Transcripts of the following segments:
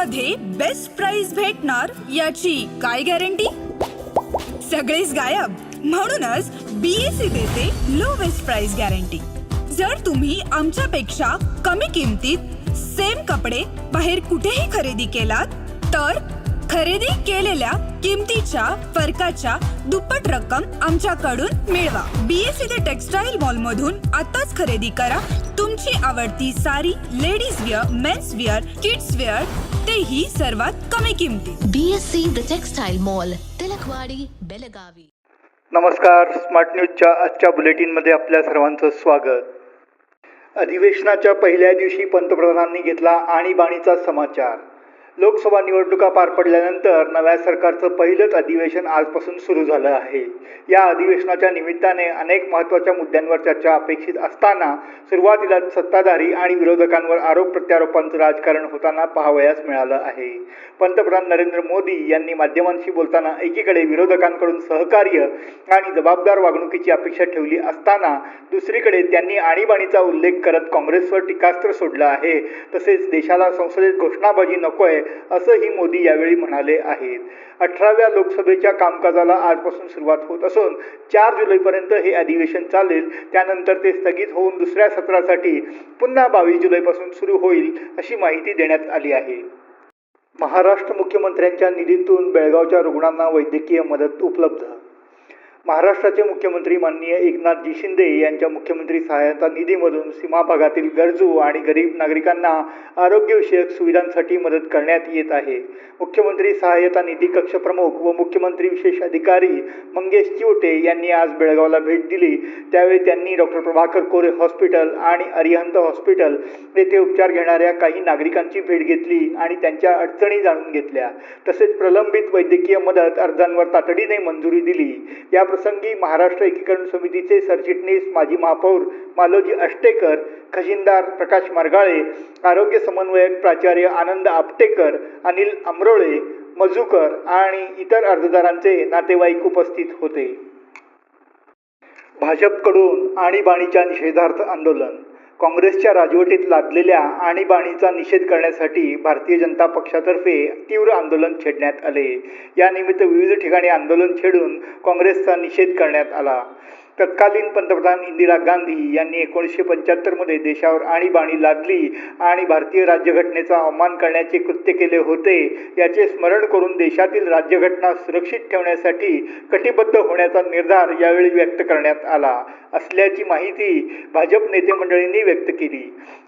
मध्ये best price भेटणार याची काय गॅरंटी सगळेच गायब. म्हणूनच बीएससी देते लो बेस्ट प्राइस गॅरंटी जर तुम्ही आमच्यापेक्षा कमी किमतीत सेम कपडे बाहेर कुठेही खरेदी केलात तर खरेदी केलेल्या किमतीच्या फरकाच्या दुप्पट रक्कम आमच्याकडून मिळवा. बीएससी द टेक्सटाईल मॉल मधून आताच खरेदी करा. तुमची आवडती sari ladies wear mens wear kids wear तेही सर्वात कमी किमतीत BSc The Textile Mall, Tilakwadi Belagavi. नमस्कार स्मार्ट न्यूजच्या आजच्या बुलेटिनमध्ये आपल्या सर्वांचं स्वागत. अधिवेशनाच्या पहिल्या दिवशी पंतप्रधानांनी घेतला आणीबाणीचा समाचार. लोकसभा निवडणुका पार पडल्यानंतर नव्या सरकारचं पहिलंच अधिवेशन आजपासून सुरू झालं आहे. या अधिवेशनाच्या निमित्ताने अनेक महत्त्वाच्या मुद्द्यांवर चर्चा अपेक्षित असताना सुरुवातीला सत्ताधारी आणि विरोधकांवर आरोप प्रत्यारोपांचं राजकारण होताना पाहावयास मिळालं आहे. पंतप्रधान नरेंद्र मोदी यांनी माध्यमांशी बोलताना एकीकडे विरोधकांकडून सहकार्य आणि जबाबदार वागणुकीची अपेक्षा ठेवली असताना दुसरीकडे त्यांनी आणीबाणीचा उल्लेख करत काँग्रेसवर टीकास्त्र सोडलं आहे. तसेच देशाला संसदेत घोषणाबाजी नकोय असंही मोदी यावेळी म्हणाले आहेत. अठराव्या लोकसभेच्या कामकाजाला आजपासून सुरुवात होत असून चार जुलैपर्यंत हे अधिवेशन चालेल. त्यानंतर ते स्थगित होऊन दुसऱ्या सत्रासाठी पुन्हा बावीस जुलैपासून सुरू होईल अशी माहिती देण्यात आली आहे. महाराष्ट्र मुख्यमंत्र्यांच्या निधीतून बेळगावच्या रुग्णांना वैद्यकीय मदत उपलब्ध महाराष्ट्राचे मुख्यमंत्री माननीय एकनाथजी शिंदे यांच्या मुख्यमंत्री सहायता निधीमधून सीमा भागातील गरजू आणि गरीब नागरिकांना आरोग्यविषयक सुविधांसाठी मदत करण्यात येत आहे. मुख्यमंत्री सहायता निधी कक्षप्रमुख व मुख्यमंत्री विशेष अधिकारी मंगेश चिवटे यांनी आज बेळगावला भेट दिली. त्यावेळी त्यांनी डॉक्टर प्रभाकर कोरे हॉस्पिटल आणि अरिहंत हॉस्पिटल येथे उपचार घेणाऱ्या काही नागरिकांची भेट घेतली आणि त्यांच्या अडचणी जाणून घेतल्या. तसेच प्रलंबित वैद्यकीय मदत अर्जांवर तातडीने मंजुरी दिली. या प्रसंगी महाराष्ट्र एकीकरण समितीचे सरचिटणीस माजी महापौर मालोजी अष्टेकर खजिनदार प्रकाश मारगाळे आरोग्य समन्वयक प्राचार्य आनंद आपटेकर अनिल अमरोळे मजूकर आणि इतर अर्जदारांचे नातेवाईक उपस्थित होते. भाजपकडून आणीबाणीच्या निषेधार्थ आंदोलन काँग्रेसच्या राजवटीत लादलेल्या आणीबाणीचा निषेध करण्यासाठी भारतीय जनता पक्षातर्फे तीव्र आंदोलन छेडण्यात आले. यानिमित्त विविध ठिकाणी आंदोलन छेडून काँग्रेसचा निषेध करण्यात आला. तत्कालीन पंतप्रधान इंदिरा गांधी यांनी एकोणीसशे पंच्याहत्तरमध्ये देशावर आणीबाणी लादली आणि भारतीय राज्यघटनेचा अवमान करण्याचे कृत्य केले होते. याचे स्मरण करून देशातील राज्यघटना सुरक्षित ठेवण्यासाठी कटिबद्ध होण्याचा निर्धार यावेळी व्यक्त करण्यात आला असल्याची माहिती भाजप नेते मंडळींनी व्यक्त केली.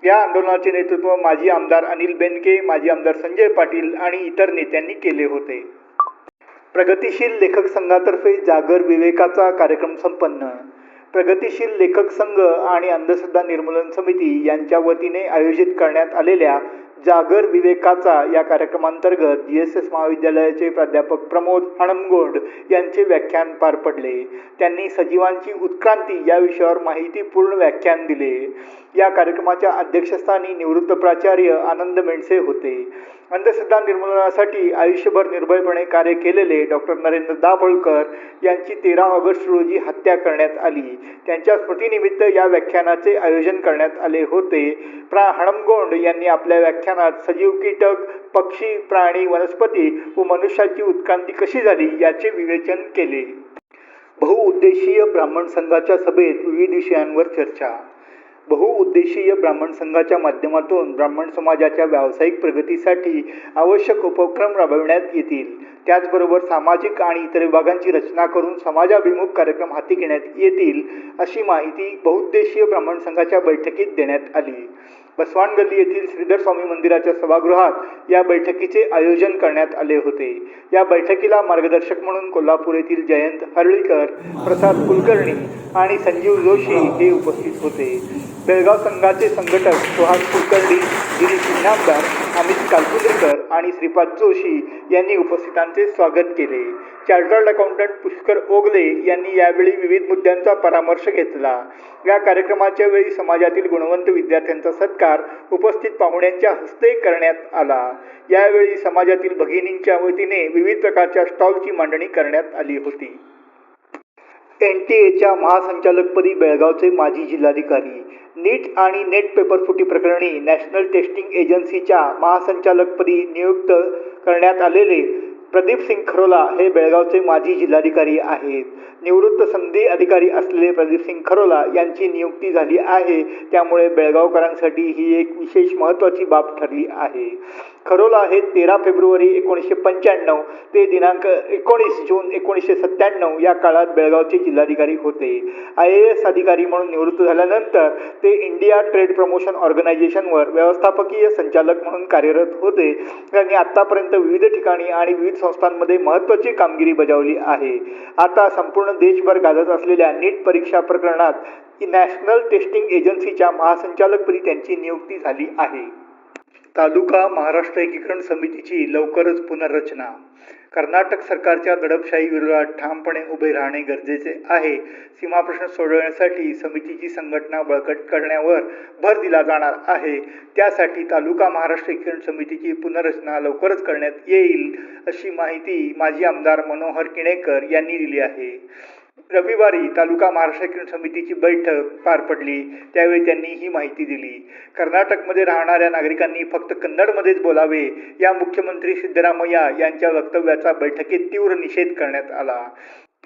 या आंदोलनाचे नेतृत्व माजी आमदार अनिल बेनके माजी आमदार संजय पाटील आणि इतर नेत्यांनी केले होते. प्रगतिशील लेखक संघातर्फे जागर विवेकाचा कार्यक्रम संपन्न. प्रगतिशील लेखक संघ आणि अंधश्रद्धा निर्मूलन समिती यांच्या वतीने आयोजित करण्यात आलेल्या जागर विवेकाचा या कार्यक्रमांतर्गत जी एस एस महाविद्यालयाचे प्राध्यापक प्रमोद हणमगोंड यांचे व्याख्यान पार पडले. त्यांनी सजीवांची उत्क्रांती या विषयावर माहितीपूर्ण व्याख्यान दिले. या कार्यक्रमाच्या अध्यक्षस्थानी निवृत्त प्राचार्य आनंद मेंडसे होते. अंधश्रद्धा निर्मूलनासाठी आयुष्यभर निर्भयपणे कार्य केलेले डॉक्टर नरेंद्र दाभोळकर यांची तेरा ऑगस्ट रोजी हत्या करण्यात आली. त्यांच्या स्मृतीनिमित्त या व्याख्यानाचे आयोजन करण्यात आले होते. प्रा हणमगोंड यांनी आपल्या व्याख्यानात सजीव कीटक पक्षी प्राणी वनस्पती व मनुष्याची उत्क्रांती कशी झाली याचे विवेचन केले. बहुउद्देशीय ब्राह्मण संघाच्या सभेत विविध विषयांवर चर्चा. बहुउद्देशीय ब्राह्मण संघाच्या माध्यमातून ब्राह्मण समाजाच्या व्यावसायिक प्रगतीसाठी आवश्यक उपक्रम राबविण्यात येतील. त्याचबरोबर सामाजिक आणि इतर विभागांची रचना करून समाजाभिमुख कार्यक्रम हाती घेण्यात येतील अशी माहिती बहुउद्देशीय ब्राह्मण संघाच्या बैठकीत देण्यात आली. बसवान गल्ली येथील श्रीधर स्वामी मंदिराच्या सभागृहात या बैठकीचे आयोजन करण्यात आले होते. या बैठकीला मार्गदर्शक म्हणून कोल्हापूर येथील जयंत हरळीकर प्रसाद कुलकर्णी आणि संजीव जोशी हे उपस्थित होते. बेळगाव संघाचे संघटक सुहास कुलकर्णी गिरीश इनामदार अमित कालकुंद्रेकर आणि श्रीपाद जोशी यांनी उपस्थितांचे स्वागत केले. चार्टर्ड अकाउंटंट पुष्कर ओगले यांनी यावेळी विविध मुद्द्यांचा परामर्श घेतला. या कार्यक्रमाच्या वेळी समाजातील गुणवंत विद्यार्थ्यांचा सत्कार उपस्थित पाहुण्यांच्या हस्ते करण्यात आला. यावेळी समाजातील भगिनींच्या वतीने विविध प्रकारच्या स्टॉलची मांडणी करण्यात आली होती. एन टी एच्या महासंचालकपदी बेळगावचे माजी जिल्हाधिकारी नीट आणि नेट पेपर फुटी प्रकरणी नॅशनल टेस्टिंग एजन्सीच्या महासंचालकपदी नियुक्त करण्यात आलेले प्रदीप सिंग खरोला हे बेळगावचे माजी जिल्हाधिकारी आहेत. निवृत्त संधी अधिकारी असलेले प्रदीप सिंग खरोला यांची नियुक्ती झाली आहे. त्यामुळे बेळगावकरांसाठी ही एक विशेष महत्त्वाची बाब ठरली आहे. खरोला आहे तेरा फेब्रुवारी एकोणीसशे पंच्याण्णव ते दिनांक एकोणीस जून एकोणीसशे सत्त्याण्णव या काळात बेळगावचे जिल्हाधिकारी होते. आय ए एस अधिकारी म्हणून निवृत्त झाल्यानंतर ते इंडिया ट्रेड प्रमोशन ऑर्गनायझेशनवर व्यवस्थापकीय संचालक म्हणून कार्यरत होते. त्यांनी आत्तापर्यंत विविध ठिकाणी आणि विविध संस्थांमध्ये महत्त्वाची कामगिरी बजावली आहे. आता संपूर्ण देशभर गाजत असलेल्या नीट परीक्षा प्रकरणात नॅशनल टेस्टिंग एजन्सीच्या महासंचालकपदी त्यांची नियुक्ती झाली आहे. तालुका महाराष्ट्र एकीकरण समितीची लवकरच पुनर्रचना. कर्नाटक सरकारच्या दडपशाही विरोधात ठामपणे उभे राहणे गरजेचे आहे. सीमाप्रश्न सोडवण्यासाठी समितीची संघटना बळकट करण्यावर भर दिला जाणार आहे. त्यासाठी तालुका महाराष्ट्र एकीकरण समितीची पुनर्रचना लवकरच करण्यात येईल अशी माहिती माजी आमदार मनोहर किणेकर यांनी दिली आहे. रविवारी तालुका महाराष्ट्र समितीची बैठक पार पडली. त्यावेळी त्यांनी ही माहिती दिली. कर्नाटकमध्ये राहणाऱ्या नागरिकांनी फक्त कन्नडमध्येच बोलावे या मुख्यमंत्री सिद्धरामय्या यांच्या वक्तव्याचा बैठकीत तीव्र निषेध करण्यात आला.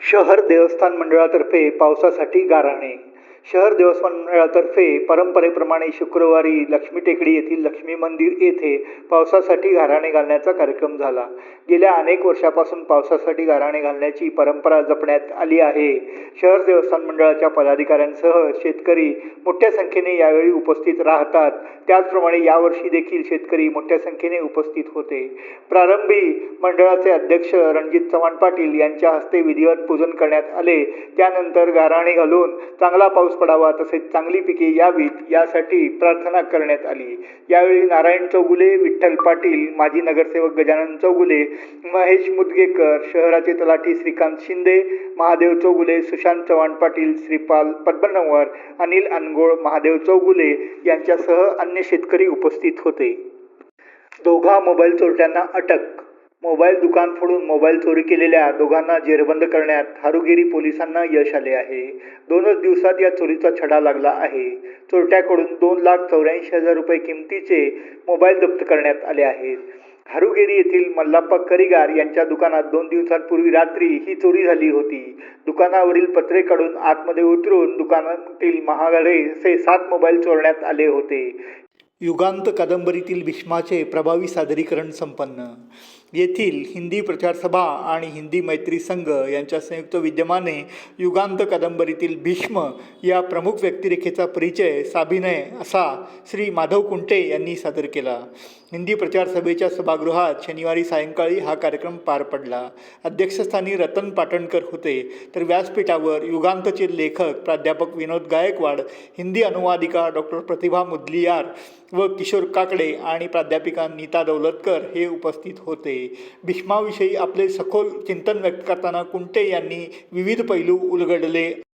शहर देवस्थान मंडळातर्फे पावसासाठी गाराणे शहर देवस्थान मंडळातर्फे परंपरेप्रमाणे शुक्रवारी लक्ष्मी टेकडी येथील लक्ष्मी मंदिर येथे पावसासाठी घाराणे घालण्याचा कार्यक्रम झाला. गेल्या अनेक वर्षापासून पावसासाठी घाराणे घालण्याची परंपरा जपण्यात आली आहे. शहर देवस्थान मंडळाच्या पदाधिकाऱ्यांसह शेतकरी मोठ्या संख्येने यावेळी उपस्थित राहतात. त्याचप्रमाणे यावर्षी देखील शेतकरी मोठ्या संख्येने उपस्थित होते. प्रारंभी मंडळाचे अध्यक्ष रणजित चव्हाण पाटील यांच्या हस्ते विधिवत पूजन करण्यात आले. त्यानंतर गाराणे घालून चांगला पाऊस पडावा तसेच चांगली पिके यावीत यासाठी प्रार्थना करण्यात आली. यावेळी नारायण चौगुले विठ्ठल पाटील माजी नगरसेवक गजानन चौगुले महेश मुदगेकर शहराचे तलाठी श्रीकांत शिंदे महादेव चौगुले सुशांत चव्हाण पाटील श्रीपाल पद्मनवर अनिल अनगोळ महादेव चौगुले यांच्यासह अन्य शेतकरी उपस्थित होते. दोघा मोबाईल चोरट्यांना अटक मोबाईल दुकान फोडून मोबाईल चोरी केलेल्या दोघांना जेरबंद करण्यात हारुगिरी पोलिसांना यश आले आहे. दोनच दिवसात या चोरीचा छडा लागला आहे. चोरट्याकडून दोन लाख चौऱ्याऐंशी हजार रुपये किमतीचे मोबाईल जप्त करण्यात आले आहेत. हारुगेरी येथील मल्लाप्पा करिगार यांच्या दुकानात दोन दिवसांपूर्वी रात्री ही चोरी झाली होती. दुकानावरील पत्रे काढून आतमध्ये उतरून दुकानातील महागडे असे सात मोबाईल चोरण्यात आले होते. युगांत कादंबरीतील भीष्माचे प्रभावी सादरीकरण संपन्न. येथील हिंदी प्रचारसभा आणि हिंदी मैत्री संघ यांच्या संयुक्त विद्यमाने युगांत कादंबरीतील भीष्म या प्रमुख व्यक्तिरेखेचा परिचय साभिनय असा श्री माधव कुंटे यांनी सादर केला. हिंदी प्रचारसभेच्या सभागृहात शनिवारी सायंकाळी हा कार्यक्रम पार पडला. अध्यक्षस्थानी रतन पाटणकर होते. तर व्यासपीठावर युगांतचे लेखक प्राध्यापक विनोद गायकवाड हिंदी अनुवादिका डॉक्टर प्रतिभा मुदलियार व किशोर काकडे आणि प्राध्यापिका नीता दौलतकर हे उपस्थित होते. होते भीष्माविषयी आपले सखोल चिंतन व्यक्त करताना कुंटे यांनी विविध पैलू उलगडले.